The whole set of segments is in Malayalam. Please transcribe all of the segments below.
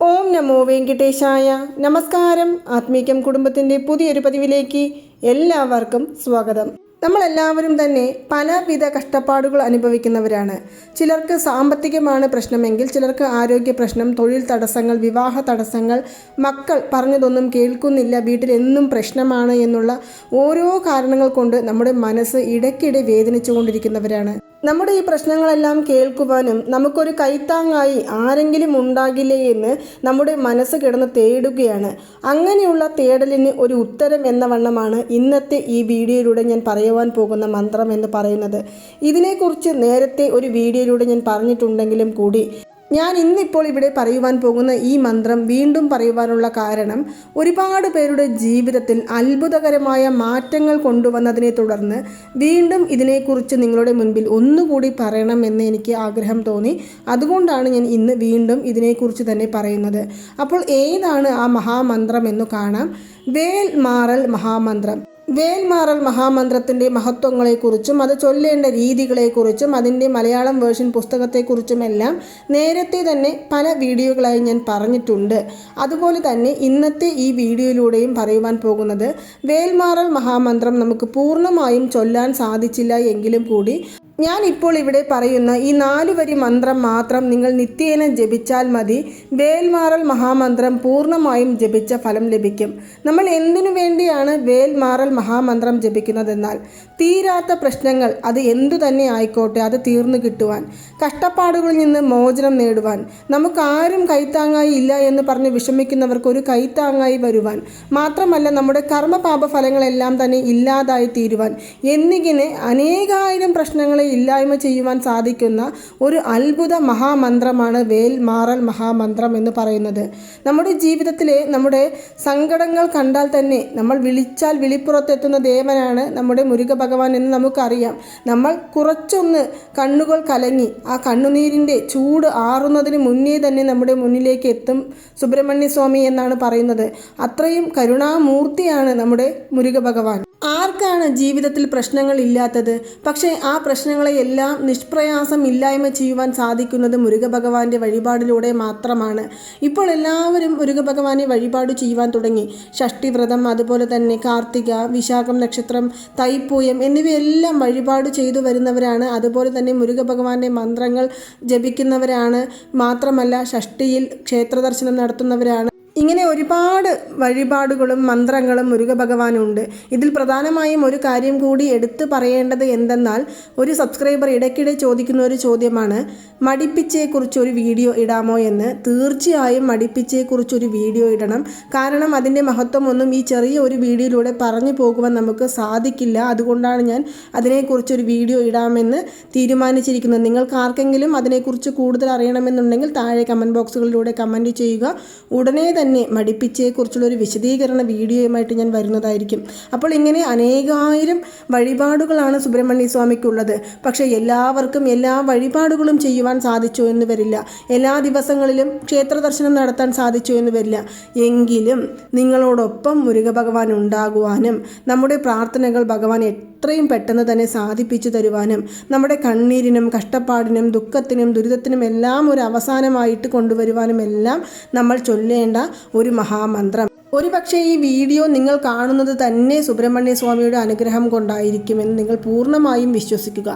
ഓം നമോ വെങ്കിട്ടേശായ നമസ്കാരം. ആത്മീകം കുടുംബത്തിന്റെ പുതിയൊരു പതിവിലേക്ക് എല്ലാവർക്കും സ്വാഗതം. നമ്മളെല്ലാവരും തന്നെ പലവിധ കഷ്ടപ്പാടുകൾ അനുഭവിക്കുന്നവരാണ്. ചിലർക്ക് സാമ്പത്തികമാണ് പ്രശ്നമെങ്കിൽ ചിലർക്ക് ആരോഗ്യ പ്രശ്നം തൊഴിൽ തടസ്സങ്ങൾ വിവാഹ തടസ്സങ്ങൾ മക്കൾ പറഞ്ഞതൊന്നും കേൾക്കുന്നില്ല വീട്ടിൽ എന്നും പ്രശ്നമാണ് എന്നുള്ള ഓരോ കാരണങ്ങൾ കൊണ്ട് നമ്മുടെ മനസ്സ് ഇടയ്ക്കിടെ വേദനിച്ചുകൊണ്ടിരിക്കുന്നവരാണ്. നമ്മുടെ ഈ പ്രശ്നങ്ങളെല്ലാം കേൾക്കുവാനും നമുക്കൊരു കൈത്താങ്ങായി ആരെങ്കിലും ഉണ്ടാകില്ലേ എന്ന് നമ്മുടെ മനസ്സ് കിടന്ന് തേടുകയാണ്. അങ്ങനെയുള്ള തേടലിന് ഒരു ഉത്തരം എന്ന വണ്ണമാണ് ഇന്നത്തെ ഈ വീഡിയോയിലൂടെ ഞാൻ പറയുവാൻ പോകുന്ന മന്ത്രം എന്ന് പറയുന്നത്. ഇതിനെക്കുറിച്ച് നേരത്തെ ഒരു വീഡിയോയിലൂടെ ഞാൻ പറഞ്ഞിട്ടുണ്ടെങ്കിലും കൂടി ഞാൻ ഇന്നിപ്പോൾ ഇവിടെ പറയുവാൻ പോകുന്ന ഈ മന്ത്രം വീണ്ടും പറയുവാനുള്ള കാരണം ഒരുപാട് പേരുടെ ജീവിതത്തിൽ അത്ഭുതകരമായ മാറ്റങ്ങൾ കൊണ്ടുവന്നതിനെ തുടർന്ന് വീണ്ടും ഇതിനെക്കുറിച്ച് നിങ്ങളുടെ മുൻപിൽ ഒന്നുകൂടി പറയണമെന്ന് എനിക്ക് ആഗ്രഹം തോന്നി. അതുകൊണ്ടാണ് ഞാൻ ഇന്ന് വീണ്ടും ഇതിനെക്കുറിച്ച് തന്നെ പറയുന്നത്. അപ്പോൾ ഏതാണ് ആ മഹാമന്ത്രം എന്ന് കാണാം. വേൽ മാറൽ മഹാമന്ത്രം. വേൽമാറൽ മഹാമന്ത്രത്തിന്റെ മഹത്വങ്ങളെക്കുറിച്ചും അത് ചൊല്ലേണ്ട രീതികളെക്കുറിച്ചും അതിന്റെ മലയാളം വേർഷൻ പുസ്തകത്തെക്കുറിച്ചുമെല്ലാം നേരത്തെ തന്നെ പല വീഡിയോകളായി ഞാൻ പറഞ്ഞിട്ടുണ്ട്. അതുപോലെ തന്നെ ഇന്നത്തെ ഈ വീഡിയോയിലൂടെയും പറയുവാൻ പോകുന്നത് വേൽമാറൽ മഹാമന്ത്രം നമുക്ക് പൂർണമായും ചൊല്ലാൻ സാധിച്ചില്ല എങ്കിലും കൂടി ഞാൻ ഇപ്പോൾ ഇവിടെ പറയുന്ന ഈ നാലു വരി മന്ത്രം മാത്രം നിങ്ങൾ നിത്യേന ജപിച്ചാൽ മതി. വേൽമാറൽ മഹാമന്ത്രം പൂർണമായും ജപിച്ച ഫലം ലഭിക്കും. നമ്മൾ എന്തിനു വേണ്ടിയാണ് വേൽമാറൽ മഹാമന്ത്രം ജപിക്കുന്നതെന്നാൽ തീരാത്ത പ്രശ്നങ്ങൾ അത് എന്തു തന്നെ ആയിക്കോട്ടെ അത് തീർന്നു കിട്ടുവാൻ കഷ്ടപ്പാടുകളിൽ നിന്ന് മോചനം നേടുവാൻ നമുക്ക് ആരും കൈത്താങ്ങായി ഇല്ല എന്ന് പറഞ്ഞ് വിഷമിക്കുന്നവർക്ക് ഒരു കൈത്താങ്ങായി വരുവാൻ മാത്രമല്ല നമ്മുടെ കർമ്മപാപ ഫലങ്ങളെല്ലാം തന്നെ ഇല്ലാതായി തീരുവാൻ എന്നിങ്ങനെ അനേകായിരം പ്രശ്നങ്ങളെ ഇല്ലായ്മ ചെയ്യുവാൻ സാധിക്കുന്ന ഒരു അത്ഭുത മഹാമന്ത്രമാണ് വേൽ മാറൽ മഹാമന്ത്രം എന്ന് പറയുന്നത്. നമ്മുടെ ജീവിതത്തിലെ നമ്മുടെ സങ്കടങ്ങൾ കണ്ടാൽ തന്നെ നമ്മൾ വിളിച്ചാൽ വിളിപ്പുറത്തെത്തുന്ന ദേവനാണ് നമ്മുടെ മുരുക ഭഗവാൻ എന്ന് നമുക്കറിയാം. നമ്മൾ കുറച്ചൊന്ന് കണ്ണുകൾ കലങ്ങി ആ കണ്ണുനീരിന്റെ ചൂട് ആറുന്നതിന് മുന്നേ തന്നെ നമ്മുടെ മുന്നിലേക്ക് എത്തും സുബ്രഹ്മണ്യ സ്വാമി എന്നാണ് പറയുന്നത്. അത്രയും കരുണാമൂർത്തിയാണ് നമ്മുടെ മുരുക ഭഗവാൻ ആർക്കാണ് ജീവിതത്തിൽ പ്രശ്നങ്ങൾ ഇല്ലാത്തത്? പക്ഷേ ആ പ്രശ്നങ്ങളെയെല്ലാം നിഷ്പ്രയാസം ഇല്ലായ്മ ചെയ്യുവാൻ സാധിക്കുന്നത് മുരുകഭഗവാന്റെ വഴിപാടിലൂടെ മാത്രമാണ്. ഇപ്പോൾ എല്ലാവരും മുരുകഭഗവാനെ വഴിപാട് ചെയ്യുവാൻ തുടങ്ങി. ഷഷ്ടിവ്രതം അതുപോലെ തന്നെ കാർത്തിക വിശാഖം നക്ഷത്രം തൈപ്പൂയം എന്നിവയെല്ലാം വഴിപാട് ചെയ്തു വരുന്നവരാണ്. അതുപോലെ തന്നെ മുരുകഭഗവാന്റെ മന്ത്രങ്ങൾ ജപിക്കുന്നവരാണ്. മാത്രമല്ല ഷഷ്ടിയിൽ ക്ഷേത്രദർശനം നടത്തുന്നവരാണ്. ഇങ്ങനെ ഒരുപാട് വഴിപാടുകളും മന്ത്രങ്ങളും മുരുക ഭഗവാനുണ്ട്. ഇതിൽ പ്രധാനമായും ഒരു കാര്യം കൂടി എടുത്തു പറയേണ്ടത് എന്തെന്നാൽ ഒരു സബ്സ്ക്രൈബർ ഇടയ്ക്കിടെ ചോദിക്കുന്ന ഒരു ചോദ്യമാണ് മടിപ്പിച്ചയെക്കുറിച്ച് ഒരു വീഡിയോ ഇടാമോ എന്ന്. തീർച്ചയായും മടിപ്പിച്ചയെക്കുറിച്ച് ഒരു വീഡിയോ ഇടണം. കാരണം അതിന്റെ മഹത്വമൊന്നും ഈ ചെറിയ ഒരു വീഡിയോയിലൂടെ പറഞ്ഞു പോകുവാൻ നമുക്ക് സാധിക്കില്ല. അതുകൊണ്ടാണ് ഞാൻ അതിനെക്കുറിച്ച് ഒരു വീഡിയോ ഇടാമെന്ന് തീരുമാനിച്ചിരിക്കുന്നത്. നിങ്ങൾക്ക് ആർക്കെങ്കിലും അതിനെക്കുറിച്ച് കൂടുതൽ അറിയണമെന്നുണ്ടെങ്കിൽ താഴെ കമന്റ് ബോക്സുകളിലൂടെ കമന്റ് ചെയ്യുക. ഉടനെ തന്നെ മടിപ്പിച്ചയെക്കുറിച്ചുള്ള ഒരു വിശദീകരണ വീഡിയോയുമായിട്ട് ഞാൻ വരുന്നതായിരിക്കും. അപ്പോൾ ഇങ്ങനെ അനേകായിരം വഴിപാടുകളാണ് സുബ്രഹ്മണ്യ സ്വാമിക്കുള്ളത്. പക്ഷേ എല്ലാവർക്കും എല്ലാ വഴിപാടുകളും ചെയ്യുവാൻ സാധിച്ചു എന്ന് വരില്ല. എല്ലാ ദിവസങ്ങളിലും ക്ഷേത്ര ദർശനം നടത്താൻ സാധിച്ചു എന്ന് വരില്ല. എങ്കിലും നിങ്ങളോടൊപ്പം മുരുക ഭഗവാൻ ഉണ്ടാകുവാനും നമ്മുടെ പ്രാർത്ഥനകൾ ഭഗവാൻ എത്രയും പെട്ടെന്ന് തന്നെ സാധിപ്പിച്ചു തരുവാനും നമ്മുടെ കണ്ണീരിനും കഷ്ടപ്പാടിനും ദുഃഖത്തിനും ദുരിതത്തിനും എല്ലാം ഒരു അവസാനമായിട്ട് കൊണ്ടുവരുവാനും എല്ലാം നമ്മൾ ചൊല്ലേണ്ട ഒരു മഹാമന്ത്രം. ഒരു പക്ഷേ ഈ വീഡിയോ നിങ്ങൾ കാണുന്നത് തന്നെ സുബ്രഹ്മണ്യ സ്വാമിയുടെ അനുഗ്രഹം കൊണ്ടായിരിക്കുമെന്ന് നിങ്ങൾ പൂർണമായും വിശ്വസിക്കുക.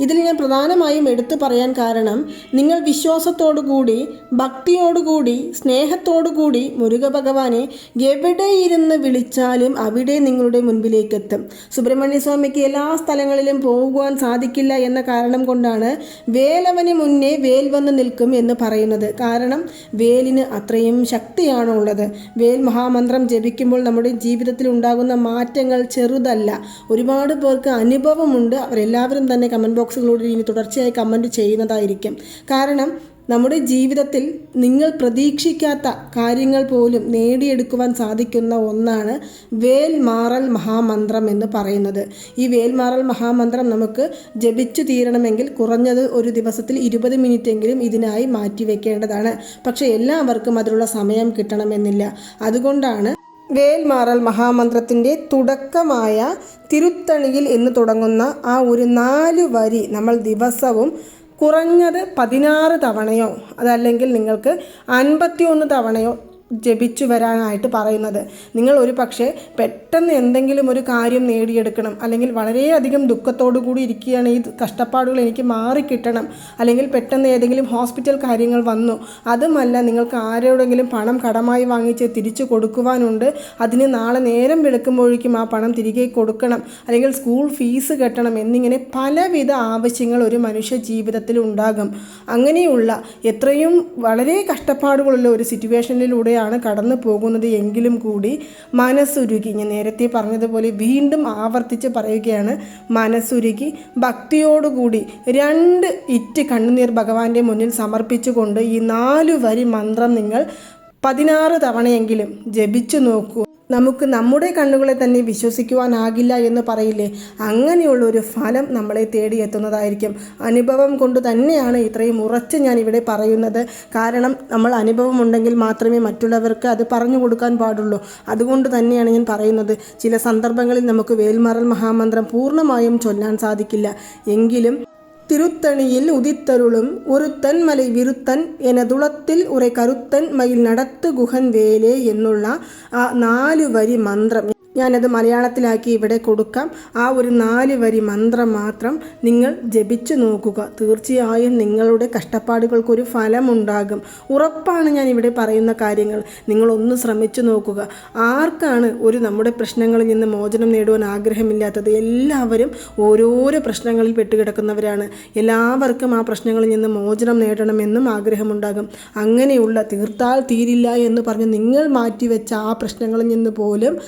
ഇതിൽ ഞാൻ പ്രധാനമായും എടുത്തു പറയാൻ കാരണം നിങ്ങൾ വിശ്വാസത്തോടുകൂടി ഭക്തിയോടുകൂടി സ്നേഹത്തോടുകൂടി മുരുക ഭഗവാനെ എവിടെയിരുന്ന് വിളിച്ചാലും അവിടെ നിങ്ങളുടെ മുൻപിലേക്ക് എത്തും സുബ്രഹ്മണ്യ സ്വാമിക്ക് എല്ലാ സ്ഥലങ്ങളിലും പോകുവാൻ സാധിക്കില്ല എന്ന കാരണം കൊണ്ടാണ് വേലവന് മുന്നേ വേൽ വന്ന് നിൽക്കും എന്ന് പറയുന്നത്. കാരണം വേലിന് അത്രയും ശക്തിയാണുള്ളത്. വേൽ മഹാമന്ത്രം ജപിക്കുമ്പോൾ നമ്മുടെ ജീവിതത്തിൽ ഉണ്ടാകുന്ന മാറ്റങ്ങൾ ചെറുതല്ല. ഒരുപാട് പേർക്ക് അനുഭവമുണ്ട്. അവരെല്ലാവരും തന്നെ കമന്റ് ബോക്സുകളിലൂടെ ഇനി തുടർച്ചയായി കമന്റ് ചെയ്യുന്നതായിരിക്കും. കാരണം നമ്മുടെ ജീവിതത്തിൽ നിങ്ങൾ പ്രതീക്ഷിക്കാത്ത കാര്യങ്ങൾ പോലും നേടിയെടുക്കുവാൻ സാധിക്കുന്ന ഒന്നാണ് വേൽമാറൽ മഹാമന്ത്രം എന്ന് പറയുന്നത്. ഈ വേൽമാറൽ മഹാമന്ത്രം നമുക്ക് ജപിച്ചു തീരണമെങ്കിൽ കുറഞ്ഞത് ഒരു ദിവസത്തിൽ ഇരുപത് മിനിറ്റെങ്കിലും ഇതിനായി മാറ്റിവെക്കേണ്ടതാണ് പക്ഷേ എല്ലാവർക്കും അതിനുള്ള സമയം കിട്ടണമെന്നില്ല. അതുകൊണ്ടാണ് വേൽമാറൽ മഹാമന്ത്രത്തിന്റെ തുടക്കമായ തിരുത്തണിയിൽ എന്ന് തുടങ്ങുന്ന ആ ഒരു നാല് വരി നമ്മൾ ദിവസവും കുറഞ്ഞത് പതിനാറ് തവണയോ അതല്ലെങ്കിൽ നിങ്ങൾക്ക് അൻപത്തിയൊന്ന് തവണയോ ജപിച്ചു വരാനായിട്ട് പറയുന്നത്. നിങ്ങൾ ഒരു പക്ഷേ പെട്ടെന്ന് എന്തെങ്കിലും ഒരു കാര്യം നേടിയെടുക്കണം. അല്ലെങ്കിൽ വളരെയധികം ദുഃഖത്തോടു കൂടി ഇരിക്കുകയാണ് ഈ കഷ്ടപ്പാടുകൾ എനിക്ക് മാറിക്കിട്ടണം അല്ലെങ്കിൽ പെട്ടെന്ന് ഏതെങ്കിലും ഹോസ്പിറ്റൽ കാര്യങ്ങൾ വന്നു. അതുമല്ല നിങ്ങൾക്ക് ആരോടെങ്കിലും പണം കടമായി വാങ്ങിച്ച് തിരിച്ചു കൊടുക്കുവാനുണ്ട്. അതിന് നാളെ നേരം വെളുക്കുമ്പോഴേക്കും ആ പണം തിരികെ കൊടുക്കണം. അല്ലെങ്കിൽ സ്കൂൾ ഫീസ് കെട്ടണം എന്നിങ്ങനെ പലവിധ ആവശ്യങ്ങൾ ഒരു മനുഷ്യ ജീവിതത്തിൽ ഉണ്ടാകും. അങ്ങനെയുള്ള എത്രയും വളരെ കഷ്ടപ്പാടുകളുള്ള ഒരു സിറ്റുവേഷനിലൂടെയാണ് കടന്നു പോകുന്നത് എങ്കിലും കൂടി മനസ്സുരുകി. ഞാൻ നേരത്തെ പറഞ്ഞതുപോലെ വീണ്ടും ആവർത്തിച്ച് പറയുകയാണ് മനസ്സുരുകി. ഭക്തിയോടുകൂടി രണ്ട് ഇറ്റ് കണ്ണുനീർ ഭഗവാന്റെ മുന്നിൽ സമർപ്പിച്ചുകൊണ്ട് ഈ നാലു വരി മന്ത്രം നിങ്ങൾ പതിനാറ് തവണയെങ്കിലും ജപിച്ചു നോക്കൂ. നമുക്ക് നമ്മുടെ കണ്ണുകളെ തന്നെ വിശ്വസിക്കുവാനാകില്ല എന്ന് പറയില്ലേ? അങ്ങനെയുള്ള ഒരു ഫലം നമ്മളെ തേടിയെത്തുന്നതായിരിക്കും. അനുഭവം കൊണ്ട് തന്നെയാണ് ഇത്രയും ഉറച്ച് ഞാൻ ഇവിടെ പറയുന്നത്. കാരണം നമ്മൾ അനുഭവം ഉണ്ടെങ്കിൽ മാത്രമേ മറ്റുള്ളവർക്ക് അത് പറഞ്ഞു കൊടുക്കാൻ പാടുള്ളൂ. അതുകൊണ്ട് തന്നെയാണ് ഞാൻ പറയുന്നത്. ചില സന്ദർഭങ്ങളിൽ നമുക്ക് വേൽമാറൽ മഹാമന്ത്രം പൂർണമായും ചൊല്ലാൻ സാധിക്കില്ല. എങ്കിലും തിരുത്തണിയിൽ ഉദിത്തരുളും ഒരുത്തൻ മலை വിരുത്തൻ എനതുളത്തിൽ ഉரை കരുത്തൻ മയിൽ നടത്ത് ഗുഹൻ വേലേ എന്നുള്ള ആ നാല് വരി മന്ത്രം ഞാനത് മലയാളത്തിലാക്കി ഇവിടെ കൊടുക്കാം. ആ ഒരു നാല് വരി മന്ത്രം മാത്രം നിങ്ങൾ ജപിച്ചു നോക്കുക. തീർച്ചയായും നിങ്ങളുടെ കഷ്ടപ്പാടുകൾക്കൊരു ഫലമുണ്ടാകും. ഉറപ്പാണ് ഞാൻ ഇവിടെ പറയുന്ന കാര്യങ്ങൾ. നിങ്ങളൊന്ന് ശ്രമിച്ചു നോക്കുക. ആർക്കാണ് ഒരു നമ്മുടെ പ്രശ്നങ്ങളിൽ നിന്ന് മോചനം നേടുവാൻ ആഗ്രഹമില്ലാത്തത്? എല്ലാവരും ഓരോരോ പ്രശ്നങ്ങളിൽ പെട്ടുകിടക്കുന്നവരാണ്. എല്ലാവർക്കും ആ പ്രശ്നങ്ങളിൽ നിന്ന് മോചനം നേടണമെന്നും ആഗ്രഹമുണ്ടാകും. അങ്ങനെയുള്ള തീർത്താൽ തീരില്ല എന്ന് പറഞ്ഞ് നിങ്ങൾ മാറ്റിവെച്ച ആ പ്രശ്നങ്ങളിൽ നിന്ന് പോലും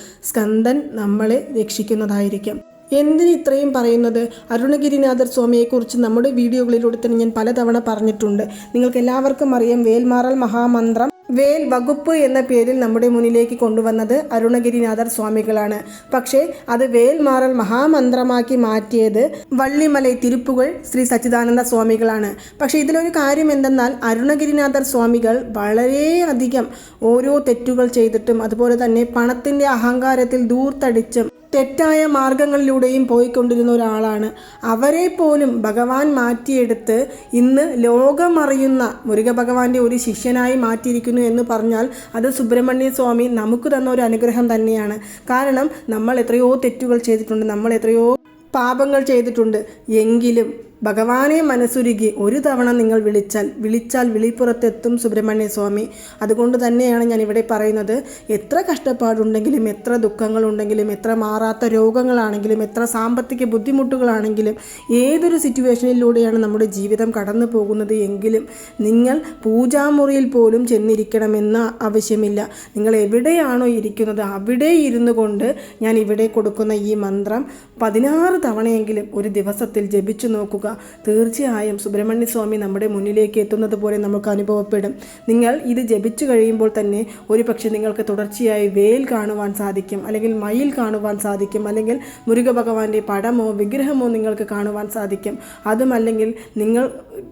സ്കന്ദൻ നമ്മളെ രക്ഷിക്കുന്നതായിരിക്കും. എന്തിന് ഇത്രയും പറയുന്നത്? അരുണഗിരിനാഥർ സ്വാമിയെക്കുറിച്ച് നമ്മുടെ വീഡിയോകളിലൂടെ തന്നെ ഞാൻ പലതവണ പറഞ്ഞിട്ടുണ്ട്. നിങ്ങൾക്ക് എല്ലാവർക്കും അറിയാം വേൽമാറൽ മഹാമന്ത്രം വേൽ വകുപ്പ് എന്ന പേരിൽ നമ്മുടെ മുന്നിലേക്ക് കൊണ്ടുവന്നത് അരുണഗിരിനാഥർ സ്വാമികളാണ്. പക്ഷേ അത് വേൽ മാറൽ മഹാമന്ത്രമാക്കി മാറ്റിയത് വള്ളിമലൈ തിരുപ്പുകൾ ശ്രീ സച്ചിദാനന്ദ സ്വാമികളാണ്. പക്ഷേ ഇതിലൊരു കാര്യം എന്തെന്നാൽ അരുണഗിരിനാഥർ സ്വാമികൾ വളരെയധികം ഓരോ തെറ്റുകൾ ചെയ്തിട്ടും അതുപോലെ തന്നെ പണത്തിന്റെ അഹങ്കാരത്തിൽ ദൂർത്തടിച്ചും തെറ്റായ മാർഗങ്ങളിലൂടെയും പോയിക്കൊണ്ടിരുന്ന ഒരാളാണ്. അവരെ പോലും ഭഗവാൻ മാറ്റിയെടുത്ത് ഇന്ന് ലോകമറിയുന്ന മുരുക ഭഗവാന്റെ ഒരു ശിഷ്യനായി മാറ്റിയിരിക്കുന്നു എന്ന് പറഞ്ഞാൽ അത് സുബ്രഹ്മണ്യ സ്വാമി നമുക്ക് തന്ന ഒരു അനുഗ്രഹം തന്നെയാണ്. കാരണം നമ്മൾ എത്രയോ തെറ്റുകൾ ചെയ്തിട്ടുണ്ട് നമ്മൾ എത്രയോ പാപങ്ങൾ ചെയ്തിട്ടുണ്ട്. എങ്കിലും ഭഗവാനെ മനസ്സുരുകി ഒരു തവണ നിങ്ങൾ വിളിച്ചാൽ വിളിച്ചാൽ വിളിപ്പുറത്തെത്തും സുബ്രഹ്മണ്യ സ്വാമി. അതുകൊണ്ട് തന്നെയാണ് ഞാൻ ഇവിടെ പറയുന്നത്. എത്ര കഷ്ടപ്പാടുണ്ടെങ്കിലും എത്ര ദുഃഖങ്ങളുണ്ടെങ്കിലും എത്ര മാറാത്ത രോഗങ്ങളാണെങ്കിലും എത്ര സാമ്പത്തിക ബുദ്ധിമുട്ടുകളാണെങ്കിലും ഏതൊരു സിറ്റുവേഷനിലൂടെയാണ് നമ്മുടെ ജീവിതം കടന്നു പോകുന്നത് എങ്കിലും നിങ്ങൾ പൂജാമുറിയിൽ പോലും ചെന്നിരിക്കണമെന്ന ആവശ്യമില്ല. നിങ്ങൾ എവിടെയാണോ ഇരിക്കുന്നത് അവിടെ ഇരുന്നു കൊണ്ട് ഞാൻ ഇവിടെ കൊടുക്കുന്ന ഈ മന്ത്രം പതിനാറ് തവണയെങ്കിലും ഒരു ദിവസത്തിൽ ജപിച്ചു നോക്കുക. തീർച്ചയായും സുബ്രഹ്മണ്യ സ്വാമി നമ്മുടെ മുന്നിലേക്ക് എത്തുന്നത് പോലെ നമുക്ക് അനുഭവപ്പെടും. നിങ്ങൾ ഇത് ജപിച്ചു കഴിയുമ്പോൾ തന്നെ ഒരു പക്ഷേ നിങ്ങൾക്ക് തുടർച്ചയായി വേൽ കാണുവാൻ സാധിക്കും അല്ലെങ്കിൽ മയിൽ കാണുവാൻ സാധിക്കും അല്ലെങ്കിൽ മുരുക ഭഗവാന്റെ പടമോ വിഗ്രഹമോ നിങ്ങൾക്ക് കാണുവാൻ സാധിക്കും. അതുമല്ലെങ്കിൽ നിങ്ങൾ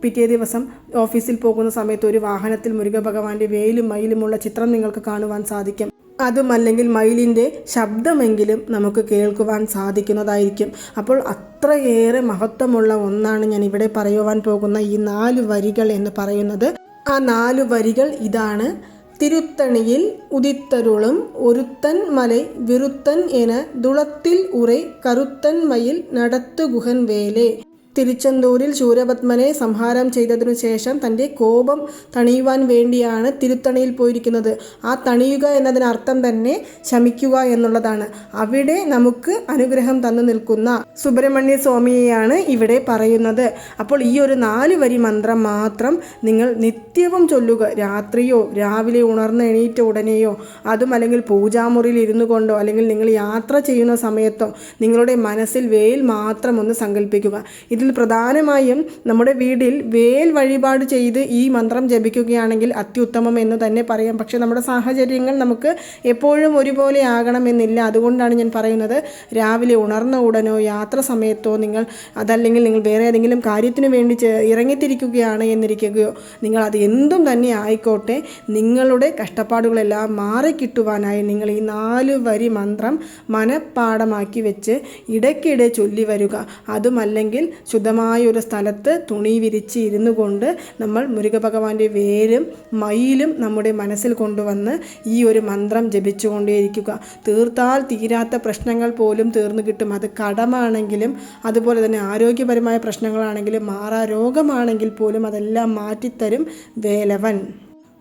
പിറ്റേ ദിവസം ഓഫീസിൽ പോകുന്ന സമയത്ത് ഒരു വാഹനത്തിൽ മുരുക ഭഗവാന്റെ വേലും മയിലുമുള്ള ചിത്രം നിങ്ങൾക്ക് കാണുവാൻ സാധിക്കും. അതുമല്ലെങ്കിൽ മയിലിന്റെ ശബ്ദമെങ്കിലും നമുക്ക് കേൾക്കുവാൻ സാധിക്കുന്നതായിരിക്കും. അപ്പോൾ അത്രയേറെ മഹത്വമുള്ള ഒന്നാണ് ഞാൻ ഇവിടെ പറയുവാൻ പോകുന്ന ഈ നാല് വരികൾ എന്ന് പറയുന്നത്. ആ നാല് വരികൾ ഇതാണ്. തിരുത്തണിയിൽ ഉദിത്തരുളും ഒരുത്തൻ മലൈ വിറുത്തൻ എന ദുളത്തിൽ ഉറൈ കറുത്തൻ മയിൽ നടത്തുകുഹൻ വേലേ. തിരുച്ചെന്തൂരിൽ ശൂരപത്മനെ സംഹാരം ചെയ്തതിനു ശേഷം തന്റെ കോപം തണിയുവാൻ വേണ്ടിയാണ് തിരുത്തണിയിൽ പോയിരിക്കുന്നത്. ആ തണിയുക എന്നതിനർത്ഥം തന്നെ ശമിക്കുക എന്നുള്ളതാണ്. അവിടെ നമുക്ക് അനുഗ്രഹം തന്നു നിൽക്കുന്ന സുബ്രഹ്മണ്യ സ്വാമിയെയാണ് ഇവിടെ പറയുന്നത്. അപ്പോൾ ഈ ഒരു നാല് വരി മന്ത്രം മാത്രം നിങ്ങൾ നിത്യവും ചൊല്ലുക. രാത്രിയോ രാവിലെ ഉണർന്ന് എണീറ്റ ഉടനെയോ അതും അല്ലെങ്കിൽ പൂജാമുറിയിൽ ഇരുന്നു കൊണ്ടോ അല്ലെങ്കിൽ നിങ്ങൾ യാത്ര ചെയ്യുന്ന സമയത്തോ നിങ്ങളുടെ മനസ്സിൽ വേൽ മാത്രം ഒന്ന് സങ്കല്പിക്കുക ഇതിൽ പ്രധാനമായും നമ്മുടെ വീടിൽ വേൽ വഴിപാട് ചെയ്ത് ഈ മന്ത്രം ജപിക്കുകയാണെങ്കിൽ അത്യുത്തമം എന്ന് തന്നെ പറയാം. പക്ഷേ നമ്മുടെ സാഹചര്യങ്ങൾ നമുക്ക് എപ്പോഴും ഒരുപോലെ ആകണമെന്നില്ല. അതുകൊണ്ടാണ് ഞാൻ പറയുന്നത് രാവിലെ ഉണർന്ന ഉടനോ യാത്ര സമയത്തോ നിങ്ങൾ അതല്ലെങ്കിൽ നിങ്ങൾ വേറെ ഏതെങ്കിലും കാര്യത്തിന് വേണ്ടി ഇറങ്ങിത്തിരിക്കുകയാണ് എന്നിരിക്കുകയോ നിങ്ങൾ അത് എന്തും തന്നെ ആയിക്കോട്ടെ നിങ്ങളുടെ കഷ്ടപ്പാടുകളെല്ലാം മാറിക്കിട്ടുവാനായി നിങ്ങൾ ഈ നാല് വരി മന്ത്രം മനഃപ്പാടമാക്കി വെച്ച് ഇടയ്ക്കിടെ ചൊല്ലി വരിക. അതുമല്ലെങ്കിൽ ശുദ്ധമായ ഒരു സ്ഥലത്ത് തുണി വിരിച്ച് ഇരുന്നു കൊണ്ട് നമ്മൾ മുരുക ഭഗവാന്റെ വേരും മയിലും നമ്മുടെ മനസ്സിൽ കൊണ്ടുവന്ന് ഈ ഒരു മന്ത്രം ജപിച്ചുകൊണ്ടേയിരിക്കുക. തീർത്താൽ തീരാത്ത പ്രശ്നങ്ങൾ പോലും തീർന്നു കിട്ടും. അത് കടമാണെങ്കിലും അതുപോലെ തന്നെ ആരോഗ്യപരമായ പ്രശ്നങ്ങളാണെങ്കിലും മാറാ രോഗമാണെങ്കിൽ പോലും അതെല്ലാം മാറ്റിത്തരും വേലവൻ.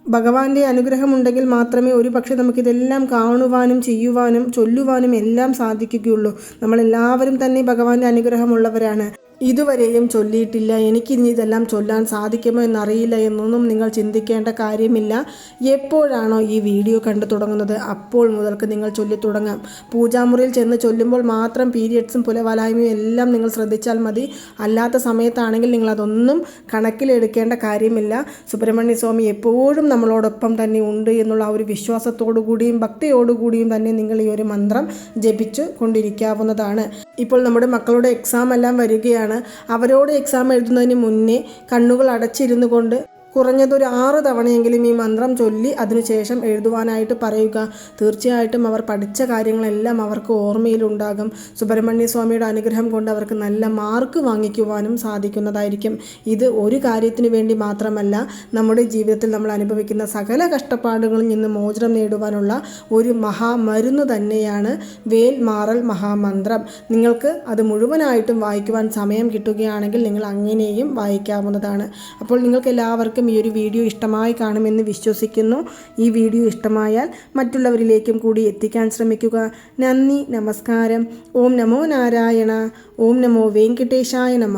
ഭഗവാന്റെ അനുഗ്രഹമുണ്ടെങ്കിൽ മാത്രമേ ഒരു പക്ഷേ നമുക്കിതെല്ലാം കാണുവാനും ചെയ്യുവാനും ചൊല്ലുവാനും എല്ലാം സാധിക്കുകയുള്ളൂ. നമ്മളെല്ലാവരും തന്നെ ഭഗവാന്റെ അനുഗ്രഹമുള്ളവരാണ്. ഇതുവരെയും ചൊല്ലിയിട്ടില്ല. എനിക്കിനി ഇതെല്ലാം ചൊല്ലാൻ സാധിക്കുമോ എന്നറിയില്ല എന്നൊന്നും നിങ്ങൾ ചിന്തിക്കേണ്ട കാര്യമില്ല. എപ്പോഴാണോ ഈ വീഡിയോ കണ്ടു തുടങ്ങുന്നത് അപ്പോൾ മുതൽക്ക് നിങ്ങൾ ചൊല്ലി തുടങ്ങാം പൂജാമുറിയിൽ ചെന്ന് ചൊല്ലുമ്പോൾ മാത്രം പീരിയഡ്സും പുലവലായ്മയും എല്ലാം നിങ്ങൾ ശ്രദ്ധിച്ചാൽ മതി. അല്ലാത്ത സമയത്താണെങ്കിൽ നിങ്ങൾ അതൊന്നും കണക്കിലെടുക്കേണ്ട കാര്യമില്ല. സുബ്രഹ്മണ്യ സ്വാമി എപ്പോഴും നമ്മളോടൊപ്പം തന്നെ ഉണ്ട് എന്നുള്ള ആ ഒരു വിശ്വാസത്തോടു കൂടിയും ഭക്തിയോടുകൂടിയും തന്നെ നിങ്ങൾ ഈ ഒരു മന്ത്രം ജപിച്ചു കൊണ്ടിരിക്കാവുന്നതാണ്. ഇപ്പോൾ നമ്മുടെ മക്കളുടെ എക്സാം എല്ലാം വരികയാണ്. അവരോട് എക്സാം എഴുതുന്നതിന് മുന്നേ കണ്ണുകൾ അടച്ചിരുന്നു കൊണ്ട് കുറഞ്ഞതൊരു ആറ് തവണയെങ്കിലും ഈ മന്ത്രം ചൊല്ലി അതിനുശേഷം എഴുതുവാനായിട്ട് പറയുക. തീർച്ചയായിട്ടും അവർ പഠിച്ച കാര്യങ്ങളെല്ലാം അവർക്ക് ഓർമ്മയിലുണ്ടാകും. സുബ്രഹ്മണ്യ സ്വാമിയുടെ അനുഗ്രഹം കൊണ്ട് അവർക്ക് നല്ല മാർക്ക് വാങ്ങിക്കുവാനും സാധിക്കുന്നതായിരിക്കും. ഇത് ഒരു കാര്യത്തിന് വേണ്ടി മാത്രമല്ല നമ്മുടെ ജീവിതത്തിൽ നമ്മൾ അനുഭവിക്കുന്ന സകല കഷ്ടപ്പാടുകളിൽ നിന്ന് മോചനം നേടുവാനുള്ള ഒരു മഹാമരുന്ന് തന്നെയാണ് വേൽ മാറൽ മഹാമന്ത്രം. നിങ്ങൾക്ക് അത് മുഴുവനായിട്ടും വായിക്കുവാൻ സമയം കിട്ടുകയാണെങ്കിൽ നിങ്ങൾ അങ്ങനെയും വായിക്കാവുന്നതാണ്. അപ്പോൾ നിങ്ങൾക്ക് എല്ലാവർക്കും ഈ ഒരു വീഡിയോ ഇഷ്ടമായി കാണുമെന്ന് വിശ്വസിക്കുന്നു. ഈ വീഡിയോ ഇഷ്ടമായാൽ മറ്റുള്ളവരിലേക്കും കൂടി എത്തിക്കാൻ ശ്രമിക്കുക. നന്ദി നമസ്കാരം. ഓം നമോ നാരായണ. ഓം നമോ വെങ്കടേശായ നമ.